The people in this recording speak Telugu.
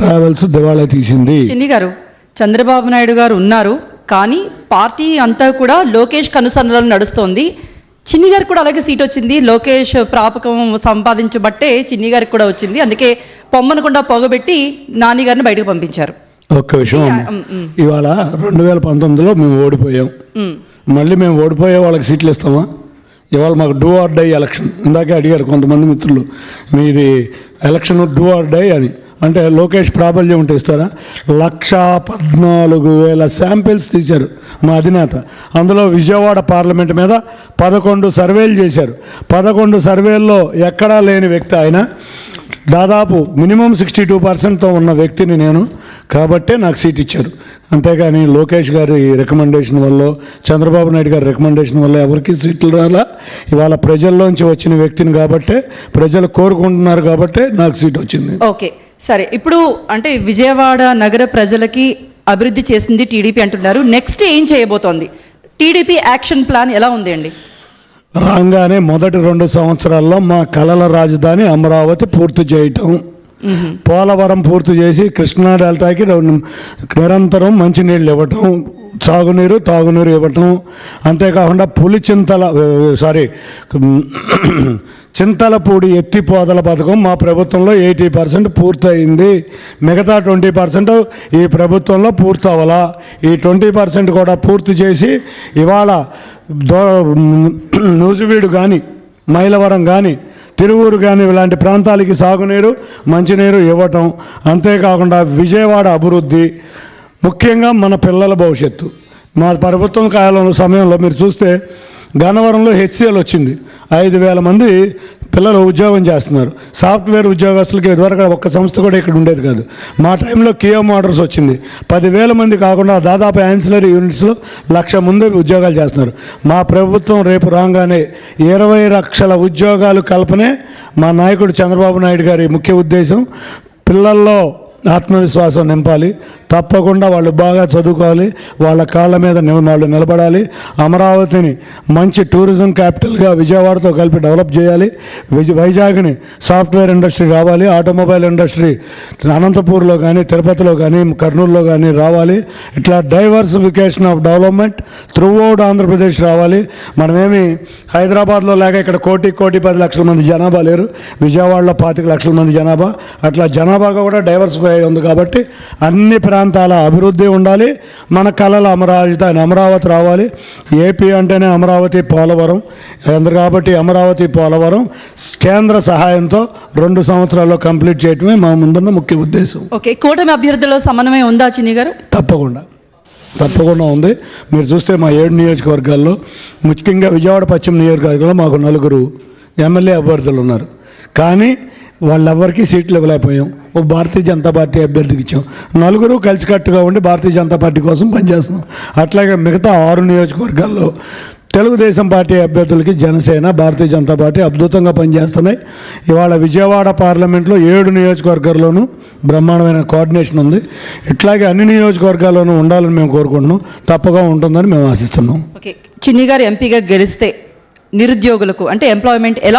ట్రావెల్స్ దివాళా తీసింది. చిన్ని గారు చంద్రబాబు నాయుడు గారు ఉన్నారు కానీ పార్టీ అంతా కూడా లోకేష్ కనుసన్నలో నడుస్తోంది. చిన్ని గారికి కూడా అలాగే సీట్ వచ్చింది. లోకేష్ ప్రాపకం సంపాదించబట్టే చిన్ని గారికి కూడా వచ్చింది. అందుకే పొమ్మనకుండా పొగబెట్టి నాని గారిని బయటకు పంపించారు. ఒక్క విషయం ఇవాళ రెండు వేల పంతొమ్మిదిలో మేము ఓడిపోయాం. మళ్ళీ మేము ఓడిపోయే వాళ్ళకి సీట్లు ఇస్తామా? ఇవాళ మాకు డూ ఆర్ డై ఎలక్షన్. ఇందాకే అడిగారు కొంతమంది మిత్రులు మీది ఎలక్షన్ డూ ఆర్ డై అని. అంటే లోకేష్ ప్రాబల్యం ఉంటే ఇస్తారా? లక్షా పద్నాలుగు వేల శాంపిల్స్ తీశారు మా అధినేత. అందులో విజయవాడ పార్లమెంట్ మీద పదకొండు సర్వేలు చేశారు. పదకొండు సర్వేల్లో ఎక్కడా లేని వ్యక్తి ఆయన. దాదాపు మినిమం సిక్స్టీ టూ పర్సెంట్తో ఉన్న వ్యక్తిని నేను కాబట్టే నాకు సీట్ ఇచ్చారు. అంతేగాని లోకేష్ గారి రికమెండేషన్ వల్ల చంద్రబాబు నాయుడు గారి రికమెండేషన్ వల్ల ఎవరికి సీట్లు రాలా. ఇవాళ ప్రజల్లోంచి వచ్చిన వ్యక్తిని కాబట్టే ప్రజలు కోరుకుంటున్నారు కాబట్టే నాకు సీట్ వచ్చింది. ఓకే. సరే ఇప్పుడు అంటే విజయవాడ నగర ప్రజలకి అభివృద్ధి చేసింది టీడీపీ అంటున్నారు. నెక్స్ట్ ఏం చేయబోతోంది? టీడీపీ యాక్షన్ ప్లాన్ ఎలా ఉంది అండి? రాగానే మొదటి రెండు సంవత్సరాల్లో మా కళల రాజధాని అమరావతి పూర్తి చేయటం. పోలవరం పూర్తి చేసి కృష్ణా డెల్టాకి నిరంతరం మంచినీళ్ళు ఇవ్వటం. సాగునీరు తాగునీరు ఇవ్వటం. అంతేకాకుండా పులిచింతల సారీ చింతలపూడి ఎత్తిపోదల పథకం మా ప్రభుత్వంలో ఎయిటీ పర్సెంట్ పూర్తయింది. మిగతా ట్వంటీ పర్సెంట్ ఈ ప్రభుత్వంలో పూర్తవలా. ఈ ట్వంటీ పర్సెంట్ కూడా పూర్తి చేసి ఇవాళ దో నూజివీడు కానీ మైలవరం కానీ తిరువూరు కానీ ఇలాంటి ప్రాంతాలకి సాగునీరు మంచినీరు ఇవ్వటం. అంతేకాకుండా విజయవాడ అభివృద్ధి ముఖ్యంగా మన పిల్లల భవిష్యత్తు. మా ప్రభుత్వం కాలంలో సమయంలో మీరు చూస్తే గన్నవరంలో హెచ్సిఎల్ వచ్చింది. ఐదు వేల మంది పిల్లలు ఉద్యోగం చేస్తున్నారు. సాఫ్ట్వేర్ ఉద్యోగస్తులకి ఇదివరకు ఒక్క సంస్థ కూడా ఇక్కడ ఉండేది కాదు. మా టైంలో కియో మోటార్స్ వచ్చింది. పదివేల మంది కాకుండా దాదాపు యాన్సిలరీ యూనిట్స్లో లక్ష మంది ఉద్యోగాలు చేస్తున్నారు. మా ప్రభుత్వం రేపు రాగానే ఇరవై లక్షల ఉద్యోగాలు కల్పనే మా నాయకుడు చంద్రబాబు నాయుడు గారి ముఖ్య ఉద్దేశం పిల్లల్లో ఆత్మవిశ్వాసం నింపాలి తప్పకుండా వాళ్ళు బాగా చదువుకోవాలి. వాళ్ళ కాళ్ళ మీద వాళ్ళు నిలబడాలి. అమరావతిని మంచి టూరిజం క్యాపిటల్గా విజయవాడతో కలిపి డెవలప్ చేయాలి. విజ వైజాగ్ని సాఫ్ట్వేర్ ఇండస్ట్రీ రావాలి. ఆటోమొబైల్ ఇండస్ట్రీ అనంతపూర్లో కానీ తిరుపతిలో కానీ కర్నూలులో కానీ రావాలి. ఇట్లా diversification of development throughout Andhra Pradesh రావాలి. మనమేమి హైదరాబాద్లో లేక ఇక్కడ కోటి కోటి పది లక్షల మంది జనాభా లేరు. విజయవాడలో పాతిక లక్షల మంది జనాభా. అట్లా జనాభాగా కూడా డైవర్సిఫై ఉంది కాబట్టి అన్ని ప్రాంతాల అభివృద్ధి ఉండాలి. మన కళల అమరావతి అని అమరావతి రావాలి. ఏపీ అంటేనే అమరావతి పోలవరం. ఎందుకు కాబట్టి అమరావతి పోలవరం. కేంద్ర సహాయంతో రెండు సంవత్సరాల్లో కంప్లీట్ చేయటమే మా ముందున్న ముఖ్య ఉద్దేశం. ఓకే కూటమి అభ్యర్థుల సమన్వయం ఉందా చిన్ని గారు? తప్పకుండా. తప్పకుండా ఉంది. మీరు చూస్తే మా ఏడు నియోజకవర్గాల్లో ముఖ్యంగా విజయవాడ పశ్చిమ నియోజకవర్గంలో మాకు నలుగురు ఎమ్మెల్యే అభ్యర్థులు ఉన్నారు. కానీ వాళ్ళెవ్వరికీ సీట్లు ఇవ్వలేకపోయాం. ఓ భారతీయ జనతా పార్టీ అభ్యర్థికి ఇచ్చాం. నలుగురు కలిసికట్టుగా ఉండి భారతీయ జనతా పార్టీ కోసం పనిచేస్తున్నాం. అట్లాగే మిగతా ఆరు నియోజకవర్గాల్లో తెలుగుదేశం పార్టీ అభ్యర్థులకి జనసేన భారతీయ జనతా పార్టీ అద్భుతంగా పనిచేస్తున్నాయి. ఇవాళ విజయవాడ పార్లమెంట్లో ఏడు నియోజకవర్గాల్లోనూ బ్రహ్మాండమైన కోఆర్డినేషన్ ఉంది. ఇట్లాగే అన్ని నియోజకవర్గాల్లోనూ ఉండాలని మేము కోరుకుంటున్నాం. తప్పగా ఉంటుందని మేము ఆశిస్తున్నాం. ఓకే. చిన్ని గారు ఎంపీగా గెలిస్తే నిరుద్యోగులకు అంటే ఎంప్లాయ్మెంట్ ఎలా